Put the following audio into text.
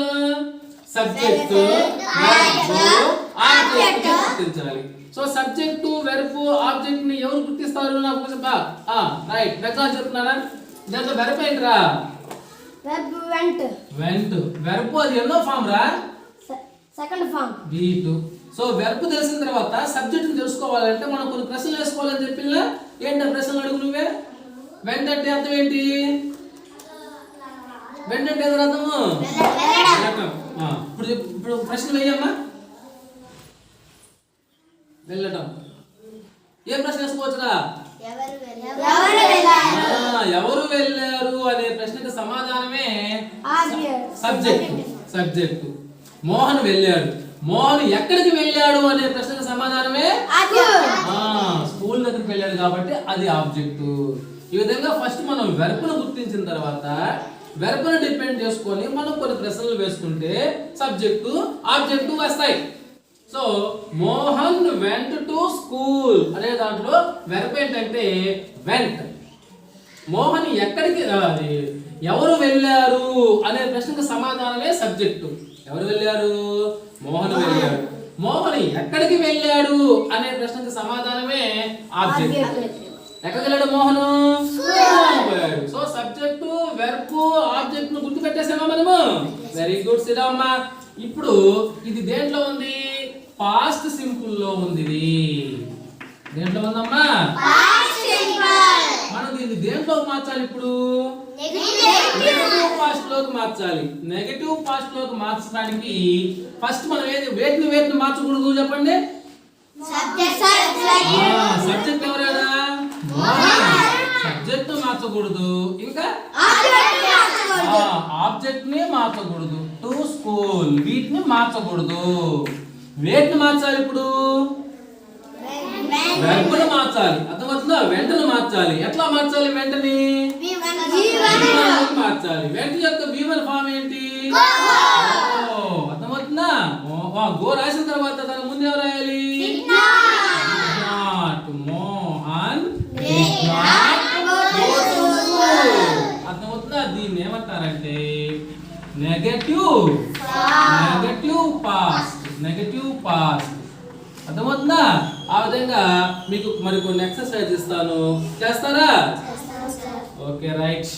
Example subject object గుర్తించాలి. So subject verb ఆబ్జెక్ట్ని ఎవరు గుర్తిస్తారు? నాకు కొంచెం బా. రైట్ ఎగ్జాంపుల్ చెప్తున్నారా? దాంట్లో వెర్బ్ ఏంట్రా వెబ్ వెంట్ వెంట్ వెర్బ్ అది ఎన్నో ఫామ్ రా? సెకండ్ ఫామ్ బీటు సో వెర్బ్ తెలిసిన తర్వాత సబ్జెక్ట్ తెలుసుకోవాలంటే మనం కొన్ని ప్రశ్నలు వేసుకోవాలని చెప్పినా ఏంటి ఆ ప్రశ్నలు అడుగు నువ్వే? వెంట అంటే అర్థం ఏంటి? ఏదో అర్థము వెళ్ళటం. ఆ, ఇప్పుడు చెప్పు- ఇప్పుడు ప్రశ్న వేయమ్మా. వెళ్ళటం. ఏ ప్రశ్న వేసుకోవచ్చురా? ఎవరు వెళ్ళారు? ఆ, ఎవరు వెళ్ళారు అనే ప్రశ్నకు సమాధానమే సబ్జెక్ట్. సబ్జెక్ట్. మోహన్ వెళ్ళాడు. మోహన్ ఎక్కడికి వెళ్ళాడు అనే ప్రశ్నకు సమాధానమే ఆ, స్కూల్ దగ్గరికి వెళ్ళాడు కాబట్టి అది ఆబ్జెక్ట్. ఈ విధంగా ఫస్ట్ మనం వెర్బ్ను గుర్తించిన తర్వాత వెర్బ్ను డిపెండ్ చేసుకొని మనం కొన్ని ప్రశ్నలు వేసుకుంటే సబ్జెక్టు ఆబ్జెక్టు వస్తాయి. So Mohan went to school అనే దాంట్లో వెర్బ్ ఏంటంటే వెంట్ మోహన్ ఎక్కడికి ఎవరు వెళ్ళారు అనే ప్రశ్నకు సమాధానమే సబ్జెక్టు ఎవరు వెళ్ళారు? మోహన్ వెళ్ళాడు. మోహన్ ఎక్కడికి వెళ్ళాడు అనే ప్రశ్నకు సమాధానమే ఆబ్జెక్ట్ వెళ్ళాడు మోహన్? పోయాడు సో సబ్జెక్టు వెర్బ్ ఆబ్జెక్ట్ను గుర్తు పెట్టేసామా మనము? వెరీ గుడ్ సిడమ్మా ఇప్పుడు ఇది దేంట్లో ఉంది? పాస్ట్ సింపుల్లో ఉంది ఇది దేంట్లో ఉందమ్మా? మనం దీన్ని దేంట్లో మార్చాలి ఇప్పుడు? నెగటివ్ పాస్ట్లోకి మార్చాలి. నెగటివ్ పాస్ట్లోకి మార్చడానికి ఫస్ట్ మనం ఏది వేటిని వేటిని మార్చకూడదు చెప్పండి. సబ్జెక్ట్ సబ్జెక్ట్ మార్చకూడదు. ఇంకా? ఆబ్జెక్ట్ని మార్చకూడదు. టు స్కూల్ వీటిని మార్చకూడదు. వేటిని మార్చాలి ఇప్పుడు? వెంటనే మార్చాలి. అర్థమవుతుందా? వెంటనే మార్చాలి. ఎట్లా మార్చాలి వెంటనే? V1 మార్చాలి. వెంట యొక్క V1 ఫామ్ ఏంటి? అర్థమవుతుందా? గో రాసిన తర్వాత దాని ముందు ఎవరు రాయాలి? Negative negative past negative past అర్థమవుతుందా? ఆ విధంగా మీకు మరి కొన్ని ఎక్సర్సైజ్ ఇస్తాను. చేస్తారా? Okay right